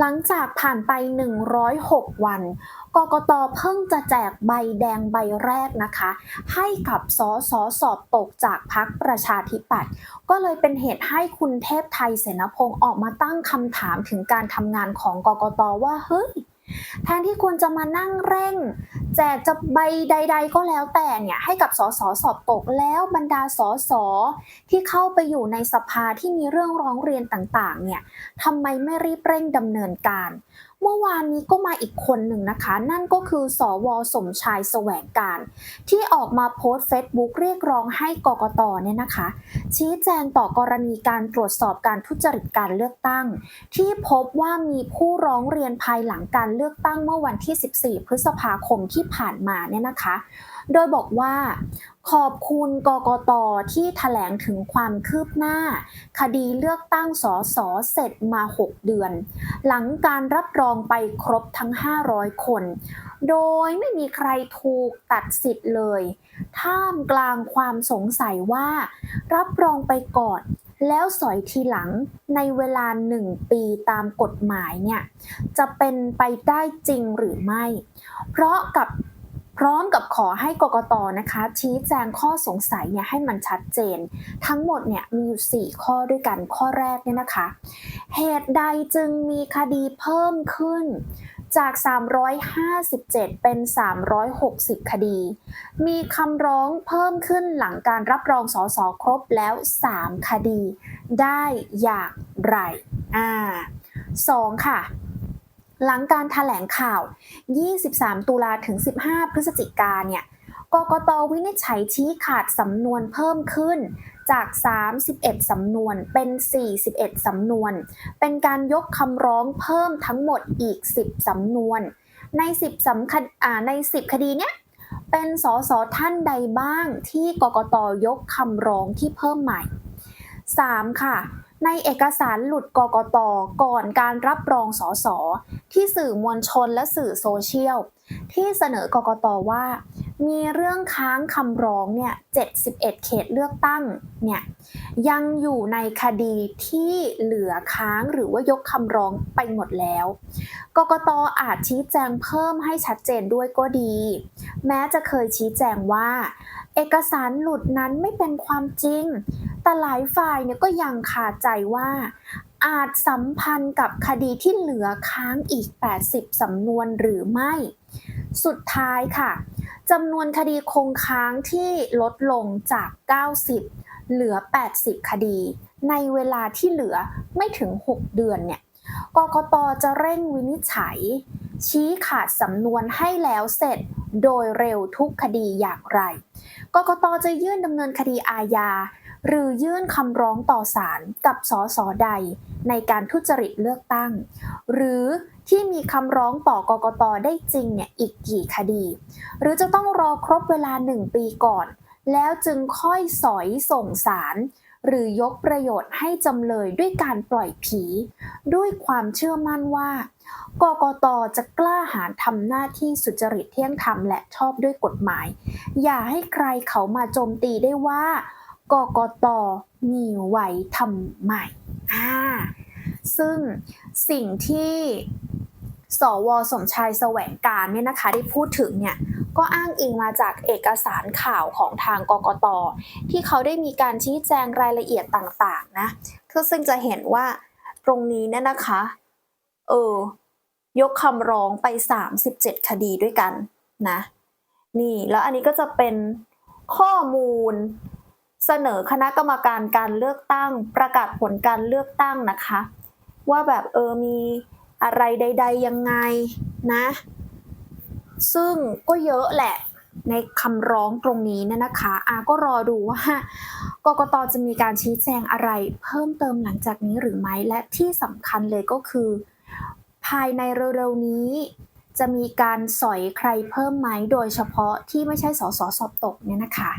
หลังจากผ่านไป 106 วัน กกตเพิ่งจะแจกใบแดงใบแรกนะคะ ให้กับสอสอสอบตกจากพักประชาธิปัตย์ก็เลยเป็นเหตุให้คุณเทพไทยเสนพงศ์ออกมาตั้งคำถามถึงการทำงานของกกตว่าเฮ้ยแทนที่ควรจะมานั่งเร่ง แจกจะใบใด ๆ ก็แล้วแต่เนี่ยให้กับสสสอบตกแล้วบรรดาสสที่เข้าไปอยู่ในสภาที่มีเรื่องร้องเรียนต่างๆเนี่ยทำไมไม่รีบเร่งดำเนินการ เมื่อวานนี้ก็มาอีกคนหนึ่งนะคะ นั่นก็คือสวสมชายแสวงการ ที่ออกมาโพสต์เฟซบุ๊กเรียกร้องให้กกตเนี่ยนะคะ ชี้แจงต่อกรณีการตรวจสอบการทุจริตการเลือกตั้ง ที่พบว่ามีผู้ร้องเรียนภายหลังการเลือกตั้งเมื่อวันที่ 14 พฤษภาคมที่ผ่านมาเนี่ยนะคะ โดยบอกว่า ขอบคุณกกตที่ถแถลงถึงความคืบหน้า คดีเลือกตั้งสสเสร็จมา 6 เดือน หลังการรับรองไปครบทั้ง 500 คน โดยไม่มีใครถูกตัดสิทธิ์เลย ท่ามกลางความสงสัยว่า รับรองไปก่อนแล้วสอยทีหลังในเวลาหนึ่งปีตามกฎหมายเนี่ยจะเป็นไปได้จริงหรือไม่ เพราะกับ พร้อมกับขอให้กกตนะคะ ชี้แจงข้อสงสัยเนี่ยให้มันชัดเจน ทั้งหมดเนี่ยมีอยู่ 4 ข้อด้วยกันข้อแรกเนี่ยนะคะ เหตุใดจึงมีคดีเพิ่มขึ้นจาก 357 เป็น 360 คดี มีคำร้องเพิ่มขึ้นหลังการรับรองสอสอครบแล้ว 3 คดี ได้อย่างไร อ่า 2 ค่ะ หลังการถแถลงข่าว 23 ตุลาถึง 15 พฤศจิกาเนี่ยกกตวินิจฉัยชี้ขาดสำนวนเพิ่มขึ้นจาก 31 สำนวนเป็น 41 สำนวน เป็นการยกคำร้องเพิ่มทั้งหมดอีก 10 สำนวน ใน 10สำคัญใน 10 คดีเนี้ยเป็นสสท่านใดบ้างที่กกตยกคำร้องที่เพิ่มใหม่ 3. ค่ะ ในเอกสารหลุดกกตก่อนการรับรองสสที่สื่อมวลชนและสื่อโซเชียล ที่เสนอกกตว่า มีเรื่องค้างคำร้องเนี่ย71 เขตเลือกตั้งเนี่ยยังอยู่ในคดีที่เหลือค้างหรือว่ายกคำร้องไปหมดแล้ว กกตอาจชี้แจงเพิ่มให้ชัดเจนด้วยก็ดี แม้จะเคยชี้แจงว่า เอกสารหลุดนั้นไม่เป็นความจริง แต่หลายฝ่ายเนี่ยก็ยังขาดใจว่าอาจสัมพันธ์กับคดีที่เหลือค้างอีก 80 สำนวนหรือไม่ สุดท้ายค่ะจำนวนคดีคงค้างที่ลดลงจาก 90 เหลือ 80 คดี ในเวลาที่เหลือไม่ถึง 6 เดือนเนี่ยกกตจะเร่งวินิจฉัย ชี้ขาดสำนวนให้แล้วเสร็จโดยเร็วทุกคดีอย่างไร กกตจะยื่นดำเนินคดีอาญา หรือยื่นคำร้องต่อศาลกับสสใด ในการทุจริตเลือกตั้ง หรือ ที่มีคำร้องต่อกกตได้จริงเนี่ยอีกกี่คดี หรือจะต้องรอครบเวลาหนึ่งปีก่อน แล้วจึงค่อยสอยส่งศาลหรือยกประโยชน์ให้จำเลยด้วยการปล่อยผี ด้วยความเชื่อมั่นว่ากกตจะกล้าหาญทำหน้าที่สุจริตเที่ยงธรรมและชอบด้วยกฎหมาย อย่าให้ใครเขามาโจมตีได้ว่ากกตมีไว้ทำใหม่อ่าซึ่งสิ่งที่ สวสมชายแสวงการเนี่ยนะคะได้พูดถึงเนี่ยก็อ้างอิงมาจากเอกสารข่าวของทางกกต ที่เขาได้มีการชี้แจงรายละเอียดต่างๆนะคือซึ่งจะเห็นว่าตรงนี้เนี่ยนะคะเออยกคำร้องไป 37 คดีด้วยกันนะนี่แล้วอันนี้ก็จะเป็นข้อมูลเสนอคณะกรรมการการเลือกตั้งประกาศผลการเลือกตั้งนะคะ ว่าแบบเออมี อะไรใด ๆ ยังไงนะ ซึ่งก็เยอะแหละในคำร้องตรงนี้เนี่ยนะคะอาก็รอดูว่ากกตจะมีการชี้แจงอะไรเพิ่มเติมหลังจากนี้หรือไม่และที่สำคัญเลยก็คือ ภายในเร็วๆนี้ จะมีการสอยใครเพิ่มไหมโดยเฉพาะที่ไม่ใช่สสสอบตกเนี่ยนะคะ